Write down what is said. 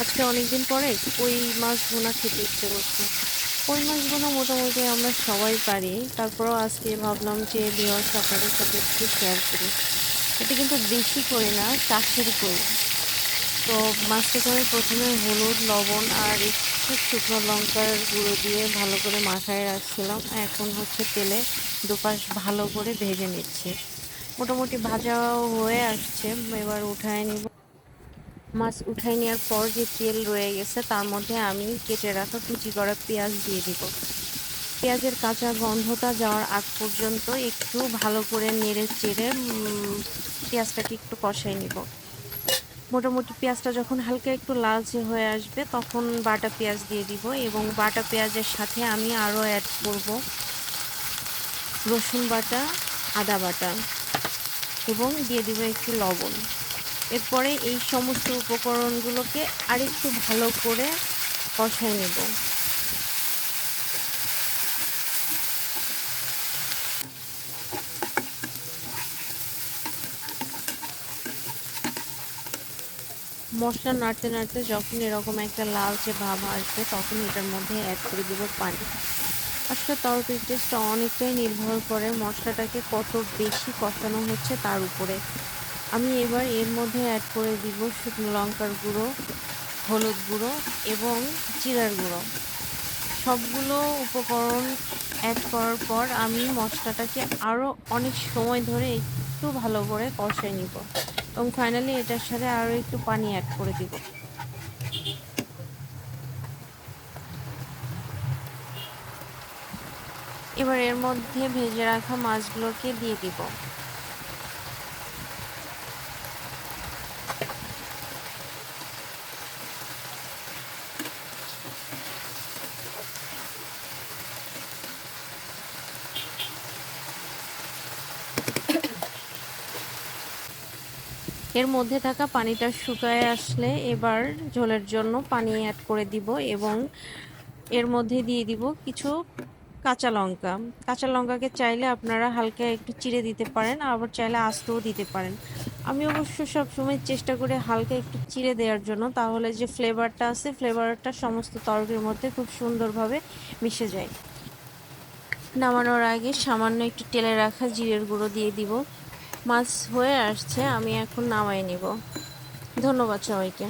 আজকে অনেকদিন পরে কই মাছ ভুনা খেতে ইচ্ছে করছে। কই মাছ ভুনা মোটামুটি আমরা সবাই পারি। তারপরেও আজকে ভাবলাম যে বিহার সকালের সাথে একটু শেয়ার করি। এটা কিন্তু দেশি কই না, চাষের কই। তো মাছটা করে প্রথমে হলুদ, লবণ আর একটু শুকনো লঙ্কার গুঁড়ো দিয়ে ভালো করে মাখায় রাখছিলাম। এখন হচ্ছে তেলে দুপাশ ভালো করে ভেজে নিচ্ছি। মোটামুটি ভাজাও হয়ে আসছে, এবার উঠায় নিব। মাছ উঠাই নেওয়ার পর যে তেল রয়ে গেছে, তার মধ্যে আমি কেটে রাখা কুচি করা পেঁয়াজ দিয়ে দিব। পেঁয়াজের কাঁচা গন্ধটা যাওয়ার আগ পর্যন্ত একটু ভালো করে নেড়ে চেড়ে পেঁয়াজটাকে একটু কষাই নিব। মোটামুটি পেঁয়াজটা যখন হালকা একটু লালচে হয়ে আসবে, তখন বাটা পেঁয়াজ দিয়ে দিব এবং বাটা পেঁয়াজের সাথে আমি আরও অ্যাড করব রসুন বাটা, আদা বাটা এবং দিয়ে দিব একটু লবণ। এরপরে এই সমস্ত উপকরণগুলোকে আরেকটু ভালো করে কষাই নেব। মশলা নাড়তে নাড়তে যখন এরকম একটা লালচে ভাব আসবে, তখন এটার মধ্যে অ্যাড করে দেব পানি। আসলে তরকারির টেস্টটা অনেকটাই নির্ভর করে মশলাটাকে কত বেশি কষানো হচ্ছে তার উপরে। আমি এবার এর মধ্যে অ্যাড করে দিব শুকনো লঙ্কার গুঁড়ো, হলুদ গুঁড়ো এবং জিরার গুঁড়ো। সবগুলো উপকরণ অ্যাড করার পর আমি মশলাটাকে আরও অনেক সময় ধরে একটু ভালো করে কষাই নিব এবং ফাইনালি এটার সাথে আরও একটু পানি অ্যাড করে দিব। এবার এর মধ্যে ভেজে রাখা মাছগুলোকে দিয়ে দিব। এর মধ্যে থাকা পানিটা শুকায় আসলে এবার ঝোলের জন্য পানি অ্যাড করে দিব এবং এর মধ্যে দিয়ে দিব কিছু কাঁচা লঙ্কা। কাঁচা লঙ্কাকে চাইলে আপনারা হালকা একটু চিড়ে দিতে পারেন, আবার চাইলে আস্তও দিতে পারেন। আমি অবশ্য সবসময় চেষ্টা করি হালকা একটু চিড়ে দেওয়ার জন্য, তাহলে যে ফ্লেভারটা আছে ফ্লেভারটা সমস্ত তরকারির মধ্যে খুব সুন্দরভাবে মিশে যায়। নামানোর আগে সামান্য একটু তেলে রাখা জিরের গুঁড়ো দিয়ে দিব। মাছ হয়ে আসছে আমি এখন নামাই নিব। ধন্যবাদ সবাইকে।